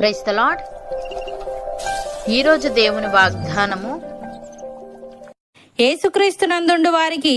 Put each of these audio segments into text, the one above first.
Price the lord ఈరోజు దేవుని వాగ్దానము. యేసుక్రీస్తునందుండు వారికి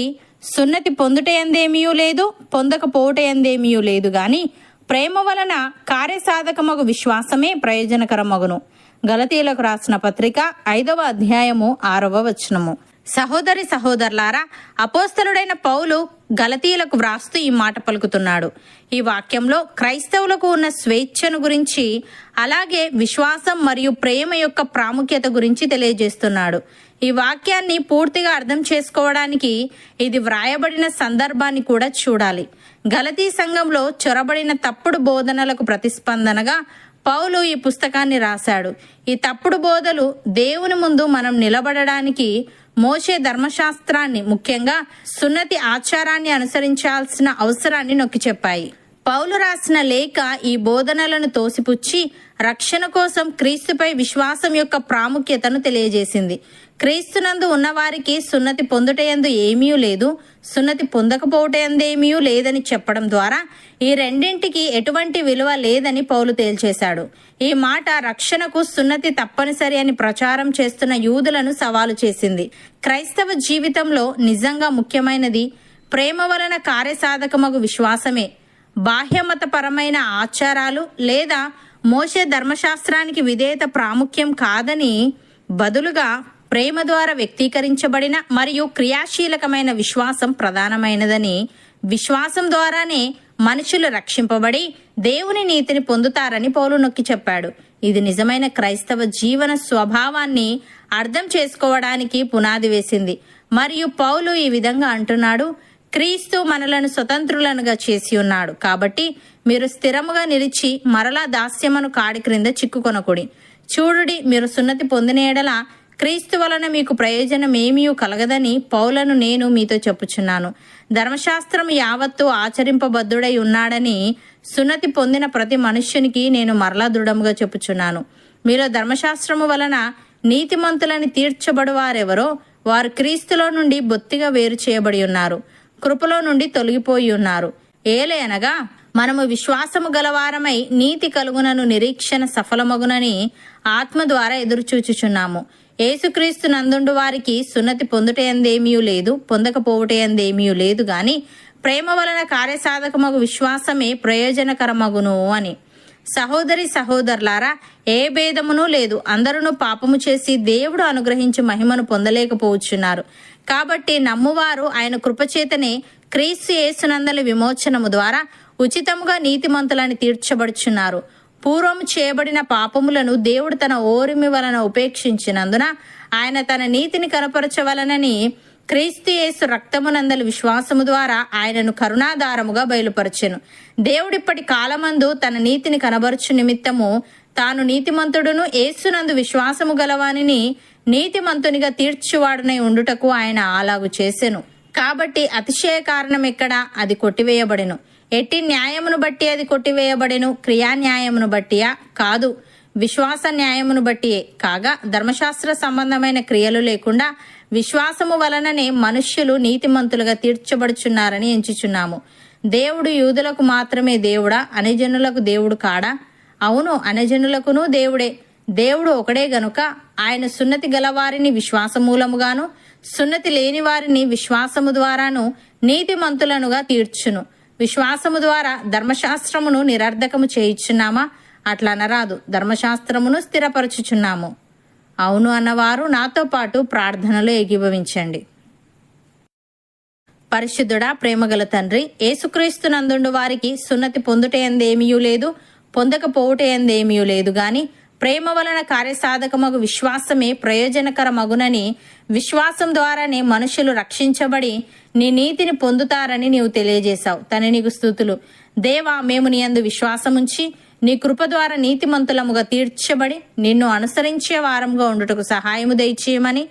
సున్నతి పొందుట ఎందేమీయూ లేదు పొందకపోవుట ఎందేమీయూ లేదు గాని ప్రేమ వలన కార్యసాధకమగు విశ్వాసమే ప్రయోజనకరమగును. గలతీలకు రాసిన పత్రిక ఐదవ అధ్యాయము ఆరవ వచనము. సహోదరి సహోదరులారా అపోస్తలుడైన పౌలు గలతీయులకు వ్రాస్తూ ఈ మాట పలుకుతున్నాడు. ఈ వాక్యంలో క్రైస్తవులకు ఉన్న స్వేచ్ఛను గురించి అలాగే విశ్వాసం మరియు ప్రేమ యొక్క ప్రాముఖ్యత గురించి తెలియజేస్తున్నాడు. ఈ వాక్యాన్ని పూర్తిగా అర్థం చేసుకోవడానికి ఇది వ్రాయబడిన సందర్భాన్ని కూడా చూడాలి. గలతీ సంఘంలో చొరబడిన తప్పుడు బోధనలకు ప్రతిస్పందనగా పౌలు ఈ పుస్తకాన్ని రాశాడు. ఈ తప్పుడు బోధలు దేవుని ముందు మనం నిలబడడానికి మోసే ధర్మశాస్త్రాన్ని ముఖ్యంగా సున్నతి ఆచారాన్ని అనుసరించాల్సిన అవసరాన్ని నొక్కి చెప్పాయి. పౌలు రాసిన లేఖ ఈ బోధనలను తోసిపుచ్చి రక్షణ కోసం క్రీస్తుపై విశ్వాసం యొక్క ప్రాముఖ్యతను తెలియజేసింది. క్రీస్తునందు ఉన్నవారికి సున్నతి పొందుటయందు ఏమీ లేదు సున్నతి పొందకపోవటందేమీ లేదని చెప్పడం ద్వారా ఈ రెండింటికి ఎటువంటి విలువ లేదని పౌలు తేల్చేశాడు. ఈ మాట రక్షణకు సున్నతి తప్పనిసరి అని ప్రచారం చేస్తున్న యూదులను సవాలు చేసింది. క్రైస్తవ జీవితంలో నిజంగా ముఖ్యమైనది ప్రేమ వలన కార్యసాధకమగు విశ్వాసమే. బాహ్యమతపరమైన ఆచారాలు లేదా మోసే ధర్మశాస్త్రానికి విధేయత ప్రాముఖ్యం కాదని బదులుగా ప్రేమ ద్వారా వ్యక్తీకరించబడిన మరియు క్రియాశీలకమైన విశ్వాసం ప్రధానమైనదని విశ్వాసం ద్వారానే మనుషులు రక్షింపబడి దేవుని నీతిని పొందుతారని పౌలు నొక్కి చెప్పాడు. ఇది నిజమైన క్రైస్తవ జీవన స్వభావాన్ని అర్థం చేసుకోవడానికి పునాది వేసింది. మరియు పౌలు ఈ విధంగా అంటున్నాడు క్రీస్తు మనలను స్వతంత్రులనుగా చేసి ఉన్నాడు. కాబట్టి మీరు స్థిరముగా నిలిచి మరలా దాస్యమును కాడి క్రింద చిక్కుకొనకుడి. చూడుడి మీరు సున్నతి పొందినేడల క్రీస్తు వలన మీకు ప్రయోజనం ఏమీ కలగదని పౌలను నేను మీతో చెప్పుచున్నాను. ధర్మశాస్త్రం యావత్తు ఆచరింపబద్ధుడై ఉన్నాడని సున్నతి పొందిన ప్రతి మనుష్యునికి నేను మరలా దృఢముగా చెప్పుచున్నాను. మీలో ధర్మశాస్త్రము వలన నీతిమంతులని తీర్చబడువారెవరో వారు క్రీస్తులో నుండి బొత్తిగా వేరు చేయబడి ఉన్నారు. కృపలో నుండి తొలగిపోయి ఉన్నారు. ఏలే అనగా మనము విశ్వాసము గలవారమై నీతి కలుగునను నిరీక్షణ సఫలమగునని ఆత్మ ద్వారా ఎదురుచూచుచున్నాము. ఏసుక్రీస్తు నందుండు వారికి సున్నతి పొందుటయందేమీ లేదు పొందకపోవుటయందేమీ లేదు గాని ప్రేమ వలన కార్యసాధకమగు విశ్వాసమే ప్రయోజనకరమగును అని. సహోదరి సహోదరులారా ఏ భేదమునూ లేదు. అందరూ పాపము చేసి దేవుడు అనుగ్రహించి మహిమను పొందలేకపోవచ్చున్నారు. కాబట్టి నమ్మువారు ఆయన కృపచేతనే క్రీస్తు యేసునందలి విమోచనము ద్వారా ఉచితముగా నీతిమంతులని తీర్చబడుచున్నారు. పూర్వం చేయబడిన పాపములను దేవుడు తన ఓరిమి వలన ఉపేక్షించినందున ఆయన తన నీతిని కనపరచవలనని క్రీస్తుయేసు రక్తమునందలి విశ్వాసము ద్వారా ఆయనను కరుణాధారముగా బయలుపరచెను. దేవుడిప్పటి కాలమందు తన నీతిని కనబరుచు నిమిత్తము తాను నీతిమంతుడును ఏసునందు విశ్వాసము గలవానిని నీతిమంతునిగా తీర్చువాడనై ఉండుటకు ఆయన ఆలాగు చేసెను. కాబట్టి అతిశయ కారణం ఎక్కడ? అది కొట్టివేయబడెను. ఎట్టి న్యాయమును బట్టి అది కొట్టివేయబడెను. క్రియాన్యాయమును బట్టియా? కాదు. విశ్వాస న్యాయమును బట్టియే కాగా ధర్మశాస్త్ర సంబంధమైన క్రియలు లేకుండా విశ్వాసము వలననే మనుష్యులు నీతిమంతులుగా తీర్చబడుచున్నారని ఎంచుచున్నాము. దేవుడు యూదులకు మాత్రమే దేవుడా? అనజనులకు దేవుడు కాడా? అవును అనజనులకును దేవుడే. దేవుడు ఒకడే గనుక ఆయన సున్నతి గలవారిని విశ్వాసమూలముగాను సున్నతి లేని వారిని విశ్వాసము ద్వారాను నీతిమంతులనుగా తీర్చును. విశ్వాసము ద్వారా ధర్మశాస్త్రమును నిరర్ధకము చేయుచున్నామా? అట్లా అనరాదు. ధర్మశాస్త్రమును స్థిరపరచుచున్నాము. అవును అన్నవారు నాతో పాటు ప్రార్థనలో ఏకీభవించండి. పరిశుద్ధుడా ప్రేమగల తండ్రి ఏసుక్రీస్తు నందుండు వారికి సున్నతి పొందుటయందేమీ లేదు పొందకపోవుటయందేమీ లేదు గాని ప్రేమ వలన కార్యసాధకమగు విశ్వాసమే ప్రయోజనకరమగునని విశ్వాసం ద్వారానే మనుషులు రక్షించబడి నీ నీతిని పొందుతారని నీవు తెలియజేశావు. తన నీకు స్థుతులు. దేవా మేము నీ అందు విశ్వాసముంచి నీ కృప ద్వారా నీతిమంతులముగా తీర్చబడి నిన్ను అనుసరించే వారంగా ఉండుటకు సహాయము దయచేయమని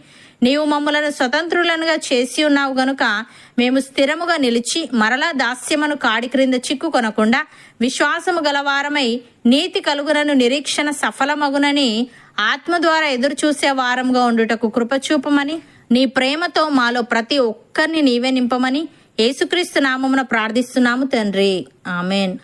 నీవు మమ్మలను స్వతంత్రులనుగా చేసి ఉన్నావు గనుక మేము స్థిరముగా నిలిచి మరలా దాస్యమును కాడి క్రింద చిక్కుకొనకుండా విశ్వాసము గలవారమై నీతి కలుగునను నిరీక్షణ సఫలమగునని ఆత్మ ద్వారా ఎదురు చూసే వారంగా ఉండుటకు కృపచూపమని నీ ప్రేమతో మాలో ప్రతి ఒక్కరిని నీవే నింపమని యేసుక్రీస్తు నామమున ప్రార్థిస్తున్నాము తండ్రి. ఆమెన్.